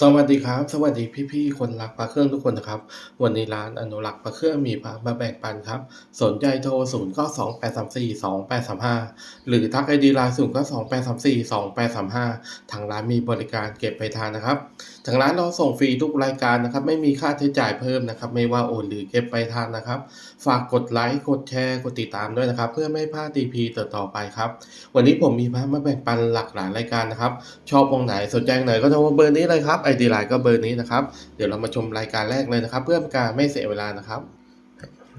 สวัสดีครับ สวัสดีพี่ๆคนรักพระเครื่องทุกคนนะครับ วันนี้ร้านอนุรักษ์พระเครื่องมีพระมาแบ่งปันครับ สนใจโทร0 9 2 8 3 4 2 8 3 5หรือทักไอดีไลน์0 9 2 8 3 4 2 8 3 5ทางร้านมีบริการเก็บไปทานนะครับทางร้านเราส่งฟรีทุกรายการนะครับ ไม่มีค่าใช้จ่ายเพิ่มนะครับ ไม่ว่าโอนหรือเก็บไปทานนะครับ ฝากกดไลค์กดแชร์กดติดตามด้วยนะครับ เพื่อไม่พลาด EP ต่อๆไปครับ วันนี้ผมมีพระมาแบ่งปันหลากหลายรายการนะครับ ชอบวงไหนสนใจไหนก็โทรเบอร์นี้เลยครับไอดีไลน์ก็เบอร์นี้นะครับ เดี๋ยวเรามาชมรายการแรกเลยนะครับ เพื่อการไม่เสียเวลานะครับ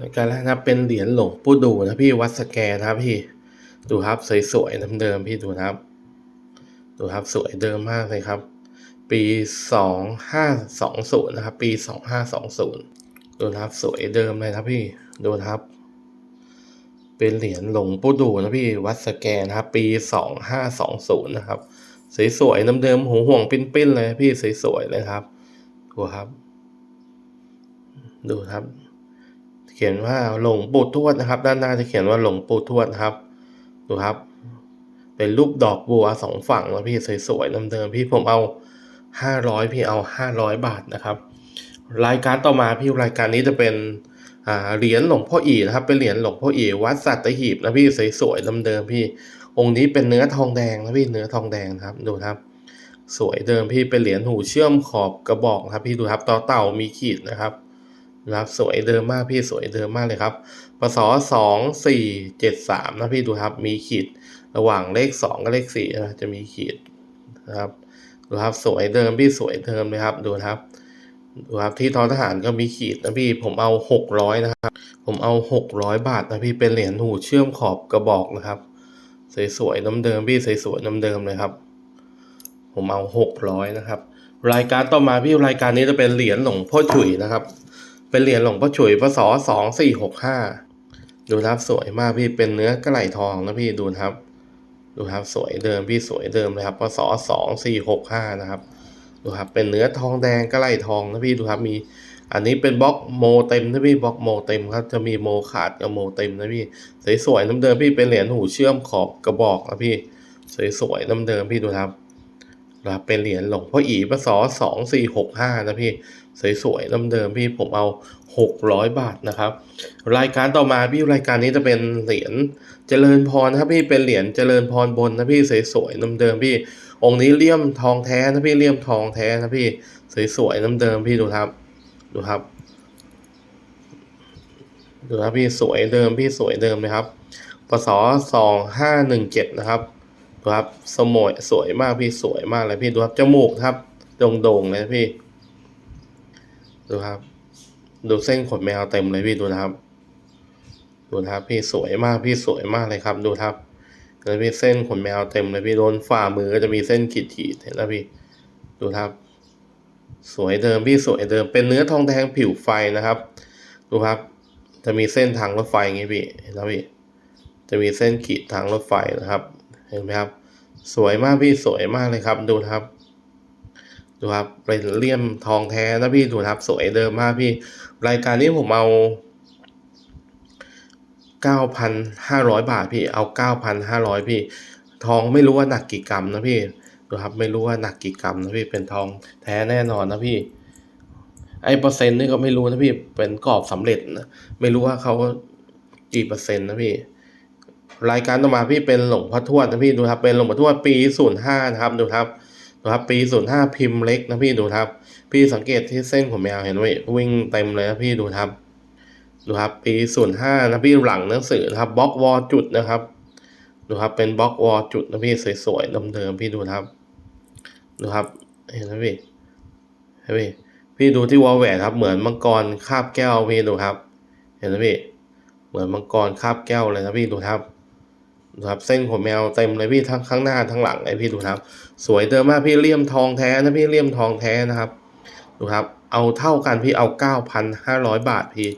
รายการแรกนะครับเป็นเหรียญหลวงปู่ดูนะพี่วัดสแกนนะครับพี่ดูครับสวยๆเดิมๆพี่ดูนะครับ ดูครับสวยเดิมมากเลยครับ ปีสองห้าสองศูนย์นะครับ ปีสองห้าสองศูนย์ดูนะครับสวยเดิมเลยครับพี่ดูนะครับเป็นเหรียญหลวงปู่ดูนะพี่วัดสแกนนะครับ ปีสองห้าสองศูนย์นะครับ สวยๆเดิมๆหูห่วงปิ้นๆเลยพี่สวยๆเลยครับดูครับ ดูครับ เขียนว่าหลงปู่ทวดนะครับ ด้านหน้าจะเขียนว่าหลงปู่ทวดครับ ดูครับ เป็นรูปดอกบัวสองฝั่งนะพี่สวยๆเดิมๆพี่ผมเอาห้าร้อยพี่เอาห้าร้อยบาทนะครับ รายการต่อมาพี่รายการนี้จะเป็นเหรียญหลวงพ่ออีนะครับ เป็นเหรียญหลวงพ่ออีวัดสัตหีบนะพี่สวยๆเดิมๆพี่ องค์นี้เป็นเนื้อทองแดงนะพี่เนื้อทองแดงครับดูครับ สวยเดิมพี่เป็นเหรียญหูเชื่อมขอบกระบอกครับพี่ดูครับต่อเต่ามีขีดนะครับนะครับสวยเดิมมากพี่สวยเดิมมากเลยครับปศสองสี่เจ็ดสามนะพี่ดูครับมีขีดระหว่างเลขสองกับเลขสี่นะจะมีขีดนะครับดูครับสวยเดิมพี่สวยเดิมเลยครับดูครับดูครับที่ทอทหารก็มีขีดนะพี่ผมเอาหกร้อยนะครับ ผมเอาหกร้อยบาทนะพี่เป็นเหรียญหูเชื่อมขอบกระบอกนะครับ สวยๆน้ำเดิมพี่สวยๆน้ำเดิมเลยครับ ผมเอาหกร้อยนะครับ รายการต่อมาพี่รายการนี้จะเป็นเหรียญหลวงพ่อฉุยนะครับ เป็นเหรียญหลวงพ่อฉุยพศสองสี่หกห้าดูครับสวยมากพี่เป็นเนื้อกระไหลทองนะพี่ดูครับ ดูครับสวยเดิมพี่สวยเดิมเลยครับพศสองสี่หกห้านะครับ ดูครับเป็นเนื้อทองแดงกระไหลทองนะพี่ดูครับมี อันนี้เป็นบล็อกโมเต็มนะพี่บล็อกโมเต็มครับจะมีโมขาดกับโมเต็มนะพี่สวยๆน้ำเดิมพี่เป็นเหรียญหูเชื่อมขอบกระบอกนะพี่สวยๆน้ำเดิมพี่ดูครับครับเป็นเหรียญหลวงพ่ออีพศสองสี่หกห้านะพี่สวยๆน้ำเดิมพี่ผมเอาหกร้อยบาทนะครับ รายการต่อมาพี่รายการนี้จะเป็นเหรียญเจริญพรครับพี่เป็นเหรียญเจริญพรบนนะพี่สวยๆน้ำเดิมพี่ องค์นี้เลี่ยมทองแท้นะพี่เลี่ยมทองแท้นะพี่สวยๆน้ำเดิมพี่ดูครับ ดูครับ ดูครับพี่สวยเดิมพี่สวยเดิมเลยครับปศสองห้าหนึ่งเจ็ดนะครับดูครับสมวยสวยมากพี่สวยมากเลยพี่ดูครับจมูกครับโด่งๆเลยพี่ ดูครับ ดูเส้นขนแมวเต็มเลยพี่ดูนะครับ ดูครับพี่สวยมากพี่สวยมากเลยครับ ดูครับแล้วพี่เส้นขนแมวเต็มเลยพี่โดนฝ่ามือก็จะมีเส้นขีดๆเห็นแล้วพี่ ดูครับ สวยเดิมพี่สวยเดิมเป็นเนื้อทองแดงผิวไฟนะครับ ดูครับ จะมีเส้นทางรถไฟอย่างงี้พี่เห็นแล้วพี่จะมีเส้นขีดทางรถไฟนะครับ เห็นไหมครับ สวยมากพี่สวยมากเลยครับดูครับ ดูครับเป็นเลี่ยมทองแท้นะพี่ดูครับสวยเดิมมากพี่ รายการนี้ผมเอาเก้าพันห้าร้อยบาทพี่เอาเก้าพันห้าร้อยพี่ ทองไม่รู้ว่าหนักกี่กรัมนะพี่ ดูครับไม่รู้ว่าหนักกี่กรัมนะพี่เป็นทองแท้แน่นอนนะพี่ ไอ้เปอร์เซ็นต์นี่ก็ไม่รู้นะพี่เป็นกรอบสำเร็จนะไม่รู้ว่าเขากี่เปอร์เซ็นต์นะพี่ รายการต่อมาพี่เป็นหลวงพ่อทวดนะพี่ดูครับเป็นหลวงพ่อทวดปีศูนย์ห้านะครับดูครับดูครับปีศูนย์ห้าพิมพ์เล็กนะพี่ดูครับ พี่สังเกตที่เส้นของแมวเห็นไหมวิ่งเต็มเลยนะพี่ดูครับดูครับปีศูนย์ห้านะพี่หลังหนังสือนะครับบล็อกวอลจุดนะครับดูครับเป็นบล็อกวอลจุดนะพี่สวยๆเดิมๆพี่ดูครับ ดูครับ เห็นไหมพี่เห็นไหมพี่พี่ดูที่วอลแหวนครับ เหมือนมังกรคาบแก้วพี่ดูครับ เห็นไหมพี่เหมือนมังกรคาบแก้วเลยนะพี่ดูครับดูครับ เส้นขนแมวเต็มเลยพี่ทั้งข้างหน้าทั้งหลังเลยพี่ดูครับ สวยเดิมมากพี่เลี่ยมทองแท้นะพี่เลี่ยมทองแท้นะครับ ดูครับ เอาเท่ากันพี่เอาเก้าพันห้าร้อยบาทพี่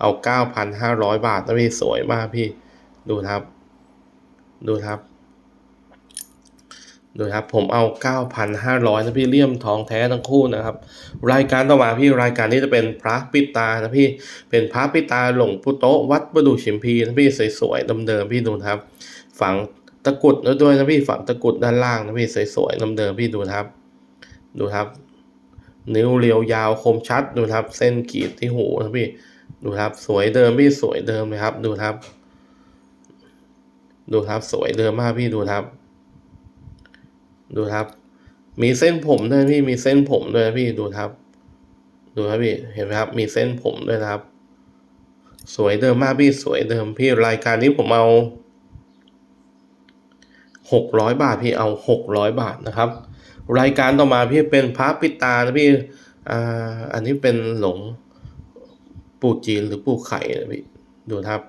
เอาเก้าพันห้าร้อยบาทนะพี่สวยมากพี่ ดูครับ ดูครับ ดูครับผมเอาเก้าพันห้าร้อยนะพี่เลี่ยมทองแท้ทั้งคู่นะครับ รายการต่อมาพี่รายการนี้จะเป็นพระปิตานะพี่เป็นพระปิตาหลงปู่โตะวัดประดูชิมพีนะพี่สวยๆเดิมๆพี่ดูครับ ฝังตะกุดแล้วด้วยนะพี่ฝังตะกุดด้านล่างนะพี่สวยๆเดิมๆพี่ดูครับ ดูครับ นิ้วเรียวยาวคมชัดดูครับ เส้นขีดที่หูนะพี่ดูครับ สวยเดิมพี่สวยเดิมเลยครับ ดูครับ ดูครับสวยเดิมมากพี่ดูครับ ดูครับ มีเส้นผมด้วยพี่มีเส้นผมด้วยพี่ดูครับ ดูครับพี่เห็นไหมครับ มีเส้นผมด้วยครับ สวยเดิมมากพี่สวยเดิมพี่รายการนี้ผมเอาหกร้อยบาทพี่เอาหกร้อยบาทนะครับ รายการต่อมาพี่เป็นพระปิตานะพี่อ่าอันนี้เป็นหลงปู่จีนหรือปู่ไข่นะพี่ดูครับ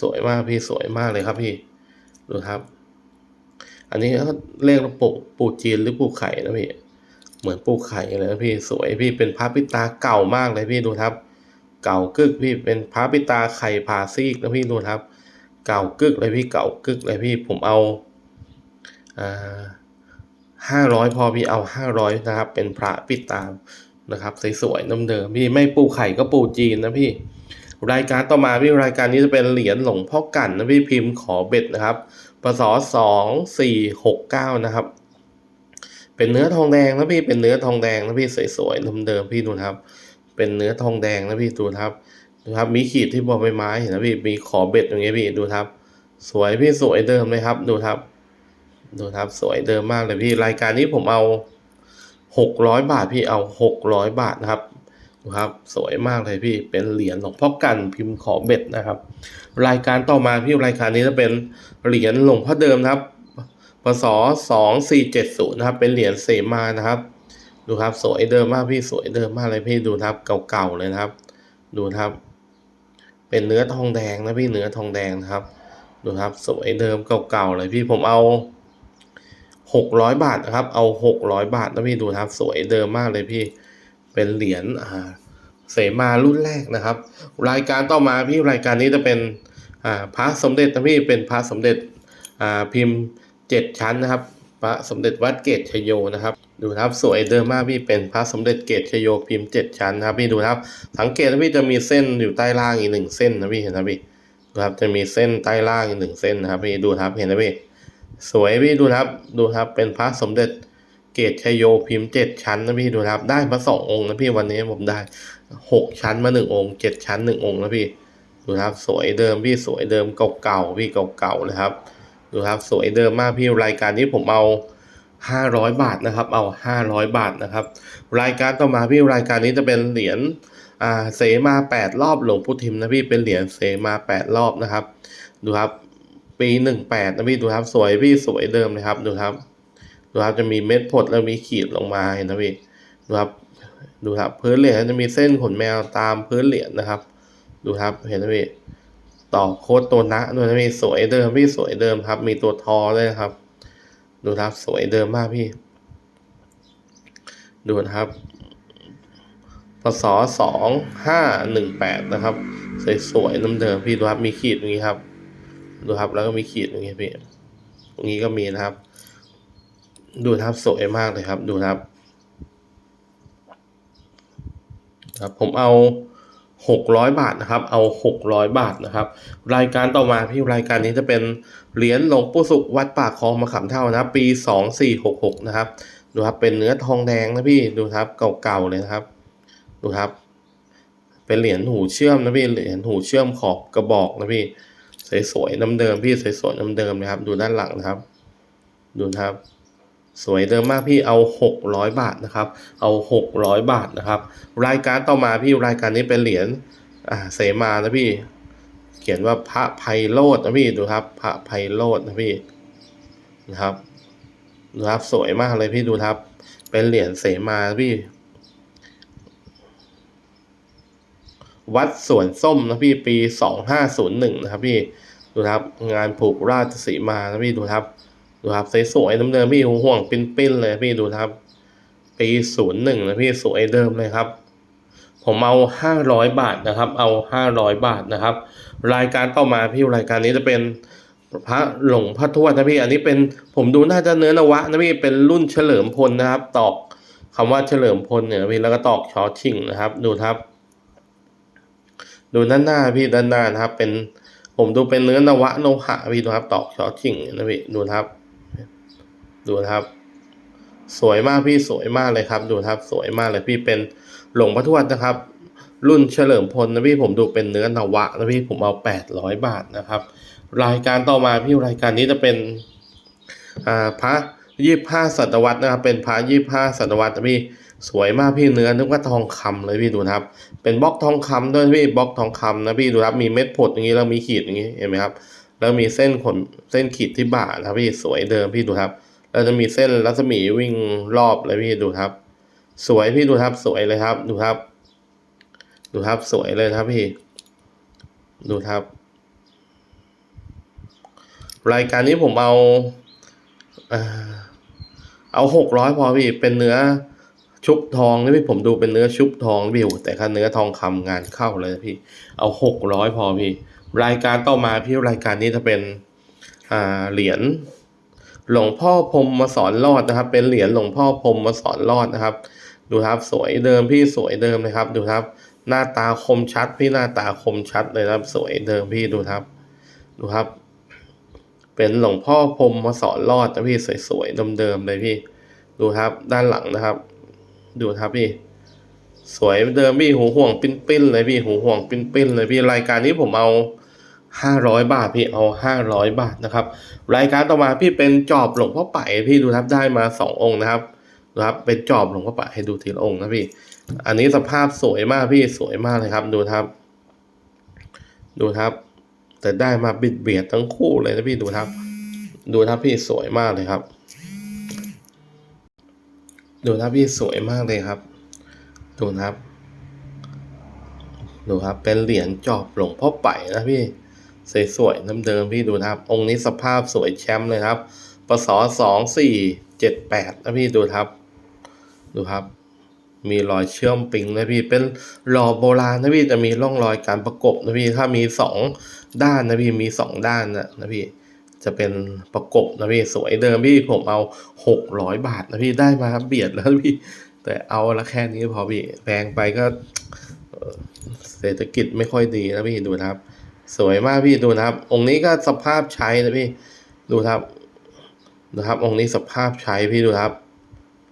สวยมากพี่สวยมากเลยครับพี่ดูครับ อันนี้เขาเรียกว่าปู่ปู่จีนหรือปู่ไข่นะพี่ เหมือนปูไข่เลยนะพี่สวยพี่เป็นพระปิตาเก่ามากเลยพี่ดูครับ เก่ากึกพี่เป็นพระปิตาไข่ผ่าซีกนะพี่ดูครับ เก่ากึกเลยพี่เก่ากึกเลยพี่ผมเอาอ่าห้าร้อยพอพี่เอาห้าร้อยนะครับ เป็นพระปิตานะครับสวยๆน้ำเดิมพี่ไม่ปูไข่ก็ปูจีนนะพี่ รายการต่อมาพี่รายการนี้จะเป็นเหรียญหลวงพ่อกันนะพี่พิมพ์ขอเบ็ดนะครับ ปศสองสี่หกเก้านะครับ เป็นเนื้อทองแดงนะพี่ เป็นเนื้อทองแดงนะพี่สวยๆเดิมๆพี่ดูนะครับ เป็นเนื้อทองแดงนะพี่ดูนะครับดูครับ มีขีดที่บอใบไม้เห็นนะพี่ มีขอเบ็ดอย่างเงี้ยพี่ดูครับ สวยพี่สวยเดิมเลยครับ ดูครับ ดูครับสวยเดิมมากเลยพี่ รายการนี้ผมเอาหกร้อยบาทพี่เอาหกร้อยบาทนะครับ ดูครับสวยมากเลยพี่เป็นเหรียญหลวงพ่อกันพิมพ์ขอเบ็ดนะครับ รายการต่อมาพี่รายการนี้จะเป็นเหรียญหลวงพ่อเดิมนะครับพศสองสี่เจ็ดศูนย์นะครับ เป็นเหรียญเสมานะครับ ดูครับสวยเดิมมากพี่สวยเดิมมากเลยพี่ดูครับเก่าๆเลยนะครับ ดูครับ เป็นเนื้อทองแดงนะพี่เนื้อทองแดงนะครับ ดูครับสวยเดิมเก่าๆเลยพี่ผมเอาหกร้อยบาทนะครับ เอาหกร้อยบาทนะพี่ดูครับสวยเดิมมากเลยพี่ เป็นเหรียญเสมารุ่นแรกนะครับ รายการต่อมาพี่รายการนี้จะเป็นพระสมเด็จนะพี่เป็นพระสมเด็จพิมพ์เจ็ดชั้นนะครับ พระสมเด็จวัดเกตชโยนะครับ ดูครับสวยเดิมมากพี่เป็นพระสมเด็จเกตชโยพิมพ์เจ็ดชั้นนะครับพี่ดูครับ สังเกตนะพี่จะมีเส้นอยู่ใต้ล่างอีกหนึ่งเส้นนะพี่เห็นนะพี่ครับจะมีเส้นใต้ล่างอีกหนึ่งเส้นนะครับพี่ดูครับเห็นนะพี่สวยพี่ดูครับดูครับเป็นพระสมเด็จ เกตชโยพิมพ์เจ็ดชั้นนะพี่ดูครับ ได้มาสององค์นะพี่วันนี้ผมได้หกชั้นมาหนึ่งองค์เจ็ดชั้นหนึ่งองค์นะพี่ดูครับ สวยเดิมพี่สวยเดิมเก่าๆพี่เก่าๆเลยครับ ดูครับสวยเดิมมากพี่รายการนี้ผมเอาห้าร้อยบาทนะครับ เอาห้าร้อยบาทนะครับ รายการต่อมาพี่รายการนี้จะเป็นเหรียญอ่าเสมาแปดรอบหลวงพุทิมนะพี่เป็นเหรียญเสมาแปดรอบนะครับ ดูครับ ปีหนึ่งแปดนะพี่ดูครับ สวยพี่สวยเดิมเลยครับดูครับ ดูครับจะมีเม็ดผดแล้วมีขีดลงมาเห็นนะพี่ดูครับดูครับพื้นเหรียญจะมีเส้นขนแมวตามพื้นเหรียญนะครับ ดูครับเห็นนะพี่ต่อโค้ดตัวนะด้วยนะพี่สวยเดิมพี่สวยเดิมครับ มีตัวทอด้วยครับ ดูครับสวยเดิมมากพี่ ดูนะครับพศสองห้าหนึ่งแปดนะครับสวยสวยๆเดิมพี่ดูครับมีขีดตรงนี้ครับ ดูครับแล้วก็มีขีดตรงนี้พี่ตรงนี้ก็มีนะครับ ดูนะครับสวยมากเลยครับ ดูนะครับ ครับ ผมเอาหกร้อยบาทนะครับ เอาหกร้อยบาทนะครับ รายการต่อมาพี่รายการนี้จะเป็นเหรียญหลวงปู่สุขวัดป่าคลองมะขามเท่านะปีสองสี่หกหกนะครับ ดูครับเป็นเนื้อทองแดงนะพี่ดูครับเก่าๆเลยนะครับ ดูครับ เป็นเหรียญหูเชื่อมนะพี่เหรียญหูเชื่อมขอบกระบอกนะพี่สวยๆน้ำเดิมพี่สวยๆน้ำเดิมนะครับ ดูด้านหลังนะครับ ดูครับ สวยเดิมมากพี่เอาหกร้อยบาทนะครับ เอาหกร้อยบาทนะครับ รายการต่อมาพี่รายการนี้เป็นเหรียญอ่าเสมานะพี่ เขียนว่าพระไพโรดนะพี่ดูครับพระไพโรดนะพี่นะครับดูครับสวยมากเลยพี่ดูครับ เป็นเหรียญเสมานะพี่ วัดสวนส้มนะพี่ปีสองห้าศูนย์หนึ่งนะครับพี่ดูครับงานผูกราชสีมานะพี่ดูครับ ดูครับสวยๆน้ำเดิมพี่ห่วงปิ้นๆเลยพี่ดูครับ ปีศูนย์หนึ่งนะพี่สวยเดิมเลยครับ ผมเอาห้าร้อยบาทนะครับ เอาห้าร้อยบาทนะครับ รายการต่อมาพี่รายการนี้จะเป็นพระหลงพ่อทวดนะพี่ อันนี้เป็นผมดูน่าจะเนื้อนวะนะพี่เป็นรุ่นเฉลิมพลนะครับ ตอกคำว่าเฉลิมพลเนี่ยพี่แล้วก็ตอกชอชิงนะครับ ดูครับ ดูด้านหน้าพี่ด้านหน้านะครับ เป็นผมดูเป็นเนื้อนวะโลหะพี่ดูครับ ตอกชอชิงนะพี่ดูนะครับ ดูนะครับ สวยมากพี่สวยมากเลยครับ ดูครับ สวยมากเลยพี่เป็นหลวงพ่อทวดนะครับ รุ่นเฉลิมพลนะพี่ผมดูเป็นเนื้อนวะนะพี่ผมเอาแปดร้อยบาทนะครับ รายการต่อมาพี่รายการนี้จะเป็นอ่าพระยี่ห้าศตวรรษนะครับ เป็นพระยี่ห้าศตวรรษนะพี่สวยมากพี่เนื้อนึกว่าทองคำเลยพี่ดูนะครับ เป็นบล็อกทองคำด้วยพี่บล็อกทองคำนะพี่ดูครับมีเม็ดผดอย่างนี้แล้วมีขีดอย่างนี้เห็นไหมครับแล้วมีเส้นขนเส้นขีดที่บ่านะพี่สวยเดิมพี่ดูครับ แล้วจะมีเส้นรัศมีวิ่งรอบเลยพี่ดูครับ สวยพี่ดูครับสวยเลยครับ ดูครับ ดูครับสวยเลยครับพี่ ดูครับ รายการนี้ผมเอาเอาหกร้อยพอพี่เป็นเนื้อชุบทองนะพี่ผมดูเป็นเนื้อชุบทองพี่แต่ค่าเนื้อทองคำงานเข้าเลยพี่ เอาหกร้อยพอพี่ รายการต่อมาพี่รายการนี้จะเป็นอ่าเหรียญ หลวงพ่อพรมมาสอนรอดนะครับ เป็นเหรียญหลวงพ่อพรมมาสอนรอดนะครับ ดูครับสวยเดิมพี่สวยเดิมนะครับ ดูครับ หน้าตาคมชัด พี่หน้าตาคมชัดเลยครับ สวยเดิมพี่ดูครับ ดูครับ เป็นหลวงพ่อพรมมาสอนรอดนะพี่สวยๆเดิมๆเลยพี่ ดูครับด้านหลังนะครับ ดูครับพี่สวยเดิมพี่หูห่วงปิ้นๆเลยพี่หูห่วงปิ้นๆเลยพี่รายการนี้ผมเอา ห้าร้อยบาทพี่เอาห้าร้อยบาทนะครับ รายการต่อมาพี่เป็นจอบหลวงพ่อไปพี่ดูครับได้มาสององค์นะครับดูครับเป็นจอบหลวงพ่อไปให้ดูทีละองค์นะพี่ อันนี้สภาพสวยมากพี่สวยมากเลยครับ ดูครับ ดูครับ แต่ได้มาบิดเบียดทั้งคู่เลยนะพี่ดูครับ ดูครับพี่สวยมากเลยครับ ดูครับพี่สวยมากเลยครับ ดูครับ ดูครับเป็นเหรียญจอบหลวงพ่อไปนะพี่ สวยๆเดิมๆพี่ดูนะครับ องค์นี้สภาพสวยแชมป์เลยครับปศสองสี่เจ็ดแปดนะพี่ดูครับ ดูครับ มีรอยเชื่อมปิงนะพี่เป็นหล่อโบราณนะพี่จะมีร่องรอยการประกบนะพี่ถ้ามีสองด้านนะพี่มีสองด้านนะนะพี่จะเป็นประกบนะพี่สวยเดิมพี่ผมเอาหกร้อยบาทนะพี่ได้มาเบียดแล้วพี่ แต่เอาละแค่นี้พอพี่แพงไปก็เศรษฐกิจไม่ค่อยดีนะพี่ดูครับ สวยมากพี่ดูนะครับ องค์นี้ก็สภาพใช้นะพี่ดูครับนะครับ องค์นี้สภาพใช้พี่ดูครับ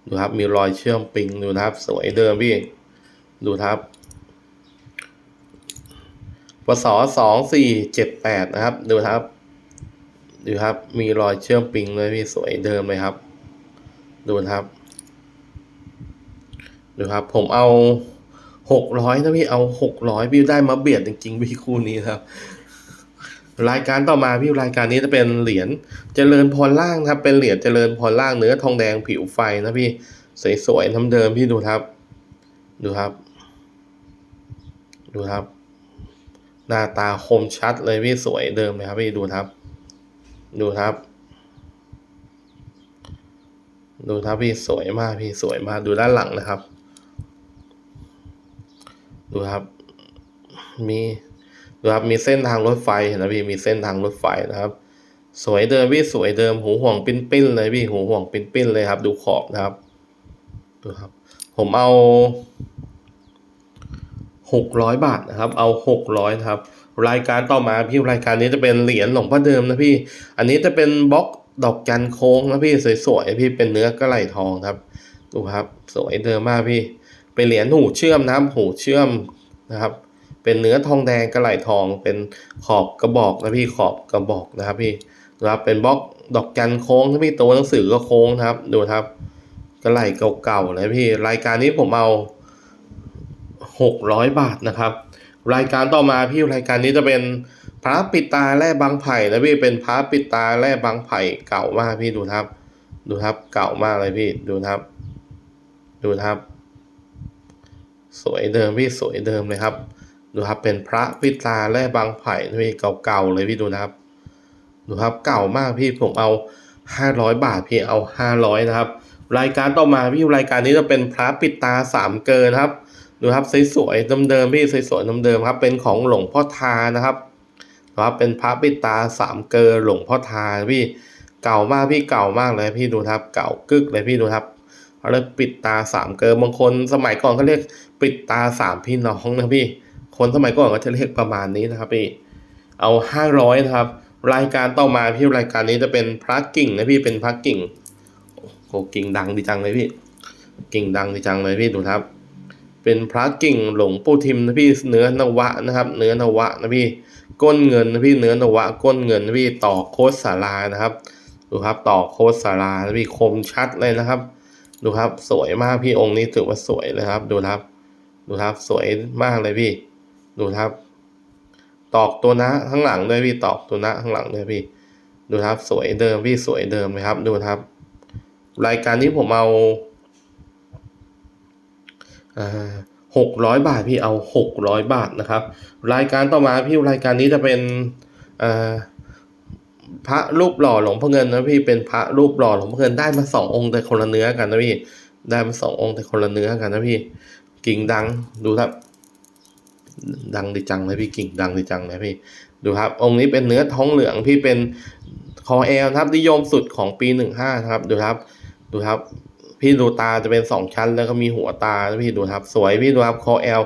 ดูครับ มีรอยเชื่อมปิงดูนะครับ สวยเดิมพี่ดูครับปศสองสี่เจ็ดแปดนะครับ ดูครับ ดูครับ มีรอยเชื่อมปิงเลยพี่สวยเดิมเลยครับ ดูครับ ดูครับ ผมเอา หกร้อยนะพี่เอาหกร้อยพี่ได้มาเบียดจริงๆพี่คู่นี้ครับ รายการต่อมาพี่รายการนี้จะเป็นเหรียญเจริญพรล่างครับ เป็นเหรียญเจริญพรล่างเนื้อทองแดงผิวไฟนะพี่สวยๆทำเดิมพี่ดูครับ ดูครับ ดูครับ หน้าตาคมชัดเลยพี่สวยเดิมเลยครับพี่ดูครับ ดูครับ ดูครับพี่สวยมากพี่สวยมากดูด้านหลังนะครับ ดูครับมีดูครับมีเส้นทางรถไฟเห็นไหมพี่มีเส้นทางรถไฟนะครับ สวยเดิมพี่สวยเดิมหูห่วงปิ้นปิ้นๆเลยพี่หูห่วงปิ้นปิ้นๆเลยครับ ดูขอบนะครับดูครับ ผมเอาหกร้อยบาทนะครับ เอาหกร้อยครับ รายการต่อมาพี่รายการนี้จะเป็นเหรียญหลวงพ่อเดิมนะพี่ อันนี้จะเป็นบล็อกดอกจันโค้งนะพี่สวยๆพี่เป็นเนื้อกระไหลทองครับ ดูครับ สวยเดิมมากพี่ เป็นเหรียญหูเชื่อมนะครับหูเชื่อมนะครับ เป็นเนื้อทองแดงกระไหลทอง เป็นขอบกระบอกนะพี่ขอบกระบอกนะครับพี่นะครับเป็นบล็อกดอกจันโค้งนะพี่ตัวหนังสือก็โค้งนะครับ ดูครับกระไหลเก่าๆเลยพี่รายการนี้ผมเอาหกร้อยบาทนะครับ รายการต่อมาพี่รายการนี้จะเป็นพระปิดตาแร่บางไผ่นะพี่เป็นพระปิดตาแร่บางไผ่เก่ามากพี่ดูครับ ดูครับเก่ามากเลยพี่ดูครับ ดูครับ สวยเดิมพี่สวยเดิมเลยครับ ดูครับเป็นพระพิตาแร่บางไผ่นะพี่เก่าๆเลยพี่ดูนะครับ ดูครับเก่ามากพี่ผมเอาห้าร้อยบาทพี่เอาห้าร้อยนะครับ รายการต่อมาพี่รายการนี้จะเป็นพระปิดตาสามเกินครับ ดูครับสวยๆเดิมๆพี่สวยๆเดิมๆครับ เป็นของหลวงพ่อทานะครับครับเป็นพระปิดตาสามเกลอหลวงพ่อทาพี่เก่ามากพี่เก่ามากเลยพี่ดูครับ เก่ากึกเลยพี่ดูครับเขาเรียกปิดตาสามเกลอบางคนสมัยก่อนเขาเรียก ปิดตาสามพี่น้องนะพี่ คนสมัยก่อนก็จะเรียกประมาณนี้นะครับพี่ เอาห้าร้อยนะครับ รายการต่อมาพี่รายการนี้จะเป็นพระกิ่งนะพี่เป็นพระกิ่งอ้กิ่งดังดีจังเลยพี่ กิ่งดังดีจังเลยพี่ดูครับ เป็นพระกิ่งหลวงปู่ทิมนะพี่เนื้อนวะนะครับ เนื้อนวะนะพี่ก้นเงินนะพี่เนื้อนวะก้นเงินนะพี่ต่อโคตสารานะครับดูครับต่อโคตสารานะพี่คมชัดเลยนะครับ ดูครับสวยมากพี่องค์นี้ถือว่าสวยเลยครับดูครับ ดูครับ สวยมากเลยพี่ ดูครับ ตอกตัวนะข้างหลังด้วยพี่ตอกตัวนะข้างหลังด้วยพี่ ดูครับ สวยเดิมพี่สวยเดิมเลยครับ ดูครับ รายการนี้ผมเอาหกร้อยบาทพี่เอาหกร้อยบาทนะครับ รายการต่อมาพี่รายการนี้จะเป็นพระรูปหล่อหลวงพ่อเงินนะพี่เป็นพระรูปหล่อหลวงพ่อเงินได้มาสององค์แต่คนละเนื้อกันนะพี่ได้มาสององค์แต่คนละเนื้อกันนะพี่ กิ่งดังดูครับ ดังดีจังเลยพี่กิ่งดังดีจังเลยพี่ดูครับ องค์นี้เป็นเนื้อท้องเหลืองพี่เป็นคอแอลครับนิยมสุดของปีหนึ่งห้าครับ ดูครับ ดูครับ พี่ดูตาจะเป็นสองชั้น แล้วก็มีหัวตาพี่ดูครับ สวยพี่ดูครับคอแอล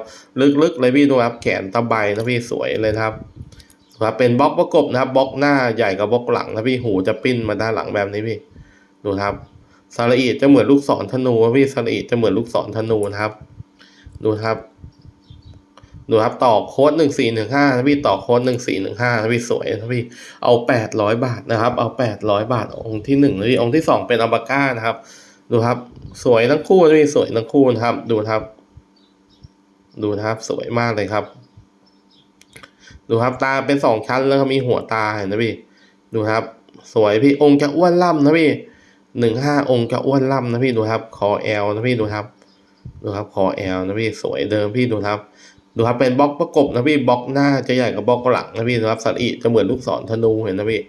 ลึกๆเลยพี่ดูครับแขนตะไบนะพี่สวยเลยครับครับเป็นบล็อกประกบนะครับบล็อกหน้าใหญ่กับบล็อกหลังนะพี่หูจะปิ้นมาด้านหลังแบบนี้พี่ ดูครับสาระอีจะเหมือนลูกศรธนูพี่สาระอีจะเหมือนลูกศรธนูนะครับ ดูครับดูครับต่อโค้ดหนึ่งสี่หนึ่งห้านะพี่ต่อโค้ดหนึ่งสี่หนึ่งห้านะพี่สวยนะพี่เอาแปดร้อยบาทนะครับ เอาแปดร้อยบาทองค์ที่หนึ่งนะพี่องค์ที่สองเป็นอัลบาก้านะครับ ดูครับ สวยทั้งคู่นะพี่สวยทั้งคู่นะครับ ดูครับ ดูนะครับสวยมากเลยครับ ดูครับตาเป็นสองชั้นแล้วก็มีหัวตาเห็นนะพี่ ดูครับ สวยพี่องค์จะอ้วนล่ำนะพี่หนึ่งห้าองค์จะอ้วนล่ำนะพี่ดูครับคอแอลนะพี่ดูครับ ดูครับคอแอลนะพี่สวยเดิมพี่ดูครับ ดูครับเป็นบล็อกประกบนะพี่บล็อกหน้าจะใหญ่กับบล็อกหลังนะพี่นะครับสัตว์อีจะเหมือนลูกศรธนูเห็นนะพี่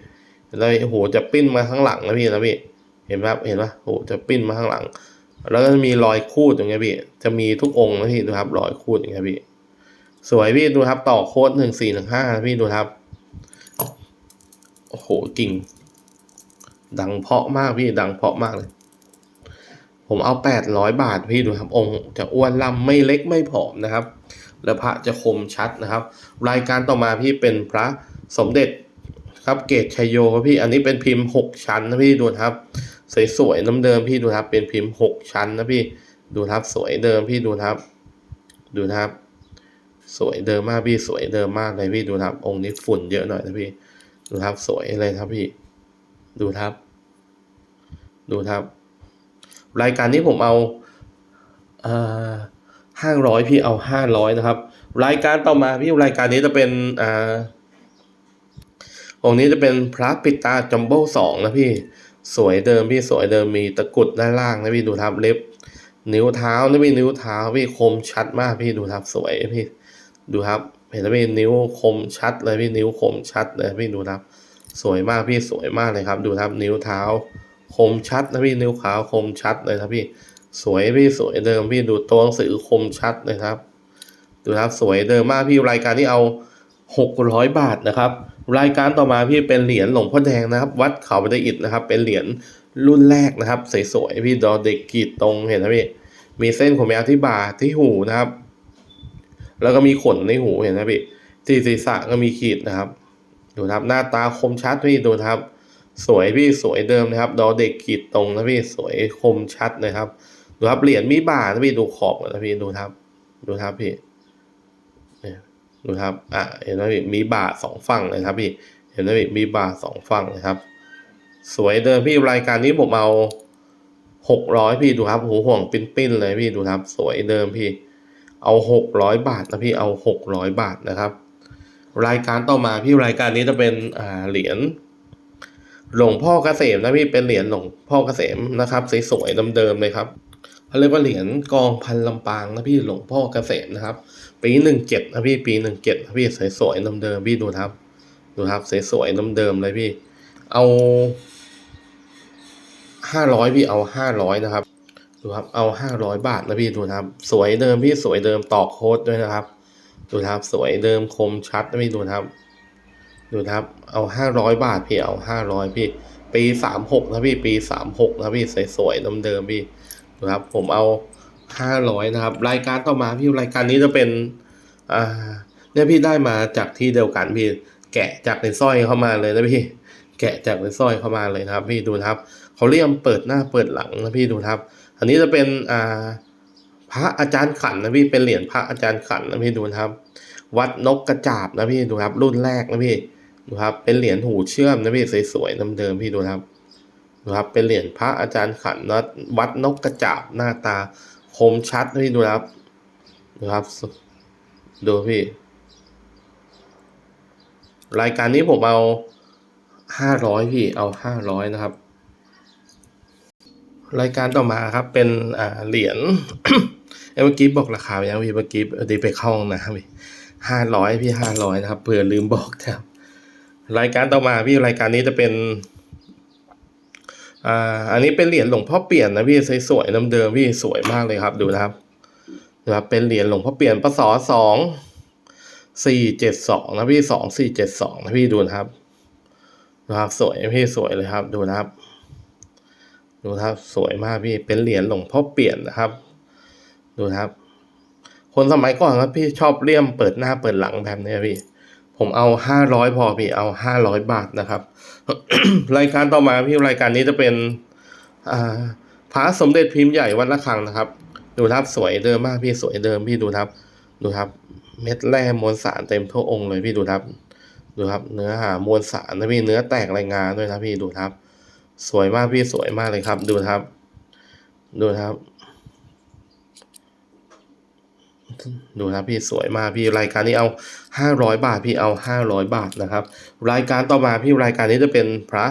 แล้วโอ้โหจะปิ้นมาข้างหลังนะพี่นะพี่เห็นไหมครับเห็นไหมโอ้โหจะปิ้นมาข้างหลัง แล้วก็มีรอยคูดอย่างเงี้ยพี่ จะมีทุกองค์นะพี่ดูครับรอยคูดอย่างเงี้ยพี่ สวยพี่ดูครับต่อโค้ดหนึ่งสี่หนึ่งห้าพี่ดูครับโอ้โหกิ่ง ดังเพาะมากพี่ดังเพาะมากเลย ผมเอาแปดร้อยบาทพี่ดูครับองค์จะอ้วนลำไม่เล็กไม่ผอมนะครับ และพระจะคมชัดนะครับ รายการต่อมาพี่เป็นพระสมเด็จครับเกตชัยโยครับพี่อันนี้เป็นพิมพ์หกชั้นนะพี่ดูครับสวยๆน้ำเดิมพี่ดูครับเป็นพิมพ์หกชั้นนะพี่ดูครับสวยเดิมพี่ดูครับ ดูครับ สวยเดิมมากพี่สวยเดิมมากเลยพี่ดูครับ องค์นี้ฝุ่นเยอะหน่อยนะพี่ดูครับสวยเลยครับพี่ ดูครับ ดูครับ รายการนี้ผมเอาห้าร้อยพี่เอาห้าร้อยนะครับ รายการต่อมาพี่รายการนี้จะเป็นอ่าองค์นี้จะเป็นพระปิตาจัมโบ้สองนะพี่สวยเดิมพี่สวยเดิมมีตะกุดด้านล่างนะพี่ดูครับเล็บ นิ้วเท้านะพี่นิ้วเท้าพี่คมชัดมากพี่ดูครับสวยพี่ดูครับเห็นไหมพี่นิ้วคมชัดเลยพี่นิ้วคมชัดเลยพี่ดูครับสวยมากพี่สวยมากเลยครับ ดูครับนิ้วเท้า คมชัดนะพี่นิ้วขาวคมชัดเลยครับพี่สวยพี่สวยเดิมพี่ดูตัวหนังสือคมชัดเลยครับ ดูครับสวยเดิมมากพี่รายการที่เอาหกร้อยบาทนะครับ รายการต่อมาพี่เป็นเหรียญหลวงพ่อแดงนะครับ วัดเขาบันไดอิฐนะครับ เป็นเหรียญรุ่นแรกนะครับสวยๆพี่ดอเด็กกีดตรงเห็นไหมพี่มีเส้นขนแมวที่บ่าที่หูนะครับ แล้วก็มีขนในหูเห็นไหมพี่ที่ศีรษะก็มีขีดนะครับ ดูครับหน้าตาคมชัดพี่ดูครับ สวยพี่สวยเดิมนะครับดอเด็กขีดตรงนะพี่สวยคมชัดเลยครับ ดูครับเหรียญมีบ่านะพี่ดูขอบนะพี่ดูครับ ดูครับพี่ดูครับอะเห็นไหมพี่มีบ่าสองฝั่งเลยครับพี่เห็นไหมพี่มีบ่าสองฝั่งนะครับ สวยเดิมพี่รายการนี้ผมเอาหกร้อยพี่ดูครับหูห่วงปิ้นๆเลยพี่ดูครับ สวยเดิมพี่ เอาหกร้อยบาทนะพี่เอาหกร้อยบาทนะครับ รายการต่อมาพี่รายการนี้จะเป็นอ่าเหรียญ หลวงพ่อเกษมนะพี่เป็นเหรียญหลวงพ่อเกษมนะครับสวยๆเดิมๆเลยครับเขาเรียกว่าเหรียญกองพันลำปางนะพี่หลวงพ่อเกษมนะครับ ปีหนึ่งเจ็ดนะพี่ปีหนึ่งเจ็ดนะพี่สวยๆเดิมๆพี่ดูครับ ดูครับสวยๆเดิมๆเลยพี่ เอาห้าร้อยพี่เอาห้าร้อยนะครับ ดูครับเอาห้าร้อยบาทนะพี่ดูครับ สวยเดิมพี่สวยเดิมตอกโค้ดด้วยนะครับ ดูครับสวยเดิมคมชัดนะพี่ดูครับ ดูนะครับ เอาห้าร้อยบาทพี่เอาห้าร้อยพี่ ปีสามหกนะพี่ปีสามหกนะพี่สวยๆเดิมๆพี่ดูครับ ผมเอาห้าร้อยนะครับ รายการต่อมาพี่รายการนี้จะเป็น อ่าเนี่ยพี่ได้มาจากที่เดียวกันพี่ แกะจากในสร้อยเข้ามาเลยนะพี่ แกะจากในสร้อยเข้ามาเลยนะครับ พี่ดูนะครับเขาเรียกเปิดหน้าเปิดหลังนะพี่ดูนะครับ อันนี้จะเป็นอ่าพระอาจารย์ขันนะพี่เป็นเหรียญพระอาจารย์ขันนะพี่ดูนะครับ วัดนกกระจาบนะพี่ดูครับ รุ่นแรกนะพี่ ดูครับ เป็นเหรียญหูเชื่อมนะพี่สวยๆเดิมๆพี่ดูครับดูครับ เป็นเหรียญพระอาจารย์ขันนะวัดนกกระจาบหน้าตาคมชัดนะพี่ดูครับดูครับ ดูพี่ รายการนี้ผมเอาห้าร้อยพี่เอาห้าร้อยนะครับ รายการต่อมาครับเป็นอ่าเหรียญเอเมื่อกี้บอกราคาไปยังพี่เมื่อกี้ดีไปเข้าห้องน้ำพี่ห้าร้อยพี่ห้าร้อยนะครับเผื่อลืมบอกครับ รายการต่อมาพี่รายการนี้จะเป็นอ่าอันนี้เป็นเหรียญหลวงพ่อเปลี่ยนนะพี่สวยๆเดิมๆพี่สวยมากเลยครับดูนะครับนะครับเป็นเหรียญหลวงพ่อเปลี่ยนปศสองสี่เจ็ดสองนะพี่สองสี่เจ็ดสองนะพี่ดูนะครับนะครับสวยพี่สวยเลยครับ ดูนะครับ ดูครับสวยมากพี่เป็นเหรียญหลวงพ่อเปลี่ยนนะครับ ดูนะครับ คนสมัยก่อนครับพี่ชอบเลี่ยมเปิดหน้าเปิดหลังแบบนี้พี่ ผมเอาห้าร้อยพอพี่เอาห้าร้อยบาทนะครับ รายการต่อมาพี่รายการนี้จะเป็นพระสมเด็จพิมพ์ใหญ่วัดระฆังนะครับ ดูครับสวยเดิมมากพี่สวยเดิมพี่ดูครับ ดูครับ เม็ดแร่มวลสารเต็มทั่วองค์เลยพี่ดูครับ ดูครับ เนื้อหามวลสารนะพี่เนื้อแตกรายงานด้วยนะพี่ดูครับ สวยมากพี่สวยมากเลยครับ ดูครับ ดูครับดูนะครับพี่สวยมากพี่รายการนี้เอา ห้าร้อยบาทพี่เอาห้าร้อยบาทนะครับ รายการต่อมาพี่รายการนี้จะเป็นพระ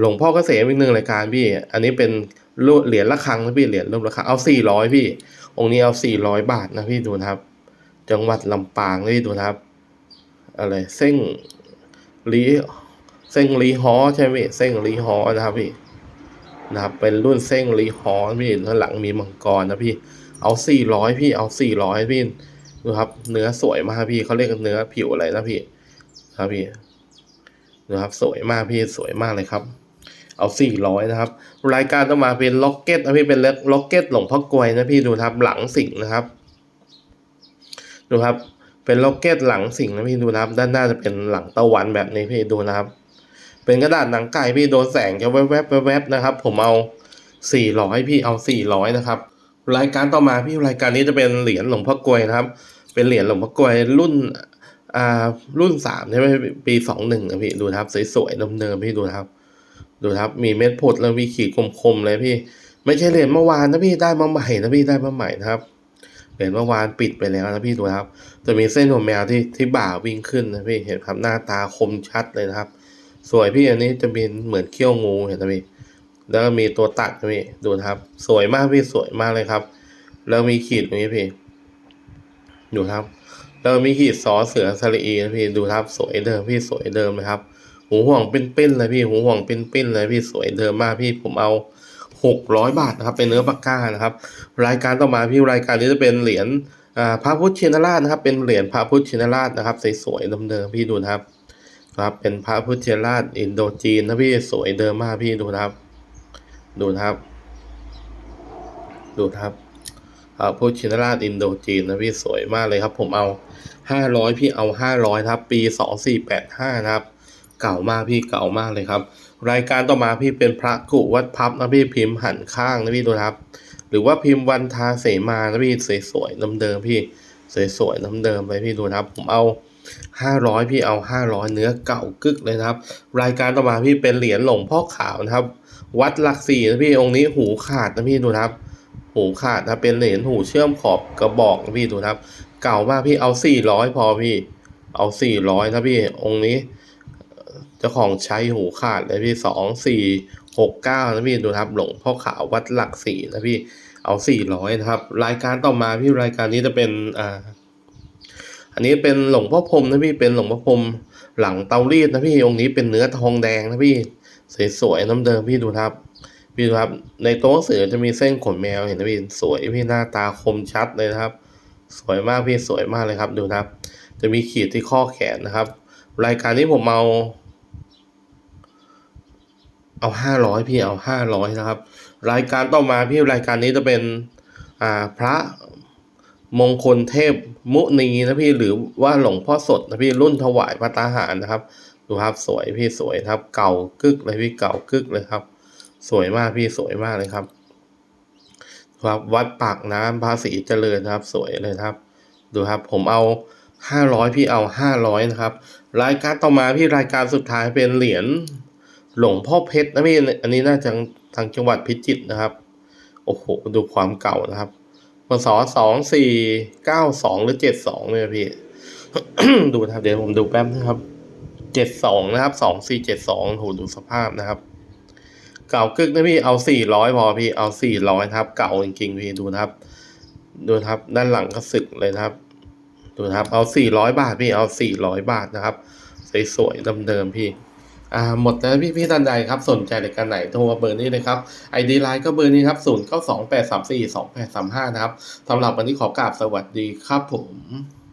หลวงพ่อเกษมอีกหนึ่งรายการพี่ อันนี้เป็นเหรียญละครังนะพี่เหรียญรูประฆังเอาสี่ร้อยพี่ องค์นี้เอาสี่ร้อยบาทนะพี่ดูนะครับ จังหวัดลำปางนะพี่ดูนะครับอะไรเส้งลีเส้งลีฮอใช่ไหมเส้งลีฮอนะครับพี่นะครับเป็นรุ่นเส้งลีฮอพี่ข้างหลังมีมังกรนะพี่เอาสี่ร้อยพี่เอาสี่ร้อยพี่ ดูครับ เนื้อสวยมากพี่เขาเรียกเนื้อผิวอะไรนะพี่ ครับพี่ดูครับ สวยมากพี่สวยมากเลยครับ เอาสี่ร้อยนะครับ รายการต้องมาเป็นล็อกเก็ตนะพี่เป็นล็อกเก็ตหลงพ่อกวยนะพี่ดูครับหลังสิงนะครับ ดูครับ เป็นล็อกเก็ตหลังสิงนะพี่ดูนะครับ ด้านหน้าจะเป็นหลังตะวันแบบนี้พี่ดูนะครับ เป็นกระดาษหนังไก่พี่โดนแสงจะแวบๆแวบๆนะครับ ผมเอาสี่ร้อยพี่เอาสี่ร้อยนะครับรายการต่อมาพี่รายการนี้จะเป็นเหรียญหลวงพ่อกลวยนะครับ เป็นเหรียญหลวงพ่อกลวยรุ่นอ่ารุ่นสามใช่ไหมปีสองหนึ่งนะพี่ดูครับสวยๆเดิมๆพี่ดูครับ ดูครับ มีเม็ดผดแล้วมีขีดคมๆเลยพี่ ไม่ใช่เหรียญเมื่อวานนะพี่ได้มาใหม่นะพี่ได้มาใหม่นะครับเหรียญเมื่อวานปิดไปแล้วนะพี่ดูครับ จะมีเส้นหัวแมวที่ที่บ่าวิ่งขึ้นนะพี่เห็นครับหน้าตาคมชัดเลยนะครับ สวยพี่อันนี้จะเป็นเหมือนเขี้ยวงูเห็นไหมพี่แล้วก็มีตัวตัดนะพี่ดูครับ สวยมากพี่สวยมากเลยครับ แล้วมีขีดตรงนี้พี่ ดูครับแล้วมีขีดซอเสือสระอีนะพี่ดูครับสวยเดิมพี่สวยเดิมนะครับ หูห่วงเป็นๆเลยพี่หูห่วงเป็นๆเลยพี่สวยเดิมมากพี่ผมเอาหกร้อยบาทนะครับเป็นเนื้อปากกานะครับ รายการต่อมาพี่รายการนี้จะเป็นเหรียญพระพุทธชินราชนะครับ เป็นเหรียญพระพุทธชินราชนะครับสวยๆเดิมๆพี่ดูนะครับครับเป็นพระพุทธชินราชอินโดจีนนะพี่สวยเดิมมากพี่ดูนะครับ ดูนะครับ ดูนะครับ พระพุทธชินราชอินโดจีนนะพี่สวยมากเลยครับ ผมเอาห้าร้อยพี่เอาห้าร้อยครับ ปีสองสี่แปดห้านะครับ เก่ามากพี่เก่ามากเลยครับ รายการต่อมาพี่เป็นพระกุวัดพับนะพี่พิมพ์หันข้างนะพี่ดูนะครับ หรือว่าพิมพ์วันทาเสมานะพี่สวยๆน้ำเดิมพี่สวยๆน้ำเดิมไปพี่ดูนะครับ ผมเอาห้าร้อยพี่เอาห้าร้อยเนื้อเก่ากึกเลยนะครับ รายการต่อมาพี่เป็นเหรียญหลวงพ่อขาวนะครับ วัดหลักสี่นะพี่องค์นี้หูขาดนะพี่ดูนะครับ หูขาดนะเป็นเหรียญหูเชื่อมขอบกระบอกนะพี่ดูนะครับ เก่ามากพี่เอาสี่ร้อยพอพี่ เอาสี่ร้อยนะพี่องค์นี้เจ้าของใช้หูขาดเลยพี่สองสี่หกเก้านะพี่ดูนะครับ หลวงพ่อขาววัดหลักสี่นะพี่เอาสี่ร้อยนะครับ รายการต่อมาพี่รายการนี้จะเป็นอ่าอันนี้เป็นหลวงพ่อพรมนะพี่เป็นหลวงพ่อพรมหลังเตารีดนะพี่องค์นี้เป็นเนื้อทองแดงนะพี่สวยๆน้ำเดิมพี่ดูนะครับ พี่ดูครับในโต๊ะหนังสือจะมีเส้นขนแมวเห็นไหมพี่สวยพี่หน้าตาคมชัดเลยนะครับ สวยมากพี่สวยมากเลยครับดูนะครับ จะมีขีดที่ข้อแขนนะครับ รายการนี้ผมเอา เอาห้าร้อยพี่เอาห้าร้อยนะครับ รายการต่อมาพี่รายการนี้จะเป็นอ่าพระมงคลเทพมุนีนะพี่หรือว่าหลวงพ่อสดนะพี่รุ่นถวายพระตาหารนะครับ ดูครับสวยพี่สวยครับ เก่ากึกเลยพี่เก่ากึกเลยครับ สวยมากพี่สวยมากเลยครับ ครับวัดปากน้ำภาษีเจริญครับ สวยเลยครับ ดูครับ ผมเอาห้าร้อยพี่เอาห้าร้อยนะครับ รายการต่อมาพี่รายการสุดท้ายเป็นเหรียญหลวงพ่อเพชรนะพี่อันนี้น่าจะทางจังหวัดพิจิตรนะครับ โอ้โหดูความเก่านะครับพศสองสี่เก้าสองหรือเจ็ดสองเนี่ยพี่ ดูนะครับ เดี๋ยวผมดูแป๊บนะครับเจ็ดสองนะครับสองสี่เจ็ดสองโหดูสภาพนะครับ เก่ากึกนะพี่เอาสี่ร้อยพอพี่เอาสี่ร้อยครับ เก่าจริงๆพี่ดูครับ ดูครับ ด้านหลังก็สึกเลยนะครับ ดูครับ เอาสี่ร้อยบาทพี่เอาสี่ร้อยบาทนะครับสวยๆเดิมๆพี่อ่าหมดแล้วพี่พี่ท่านใดครับ สนใจรายการไหนโทรมาเบอร์นี้เลยครับไอดีไลน์ก็เบอร์นี้ครับศูนย์เก้าสองแปดสามสี่สองแปดสามห้านะครับสำหรับวันนี้ขอกราบสวัสดีครับผม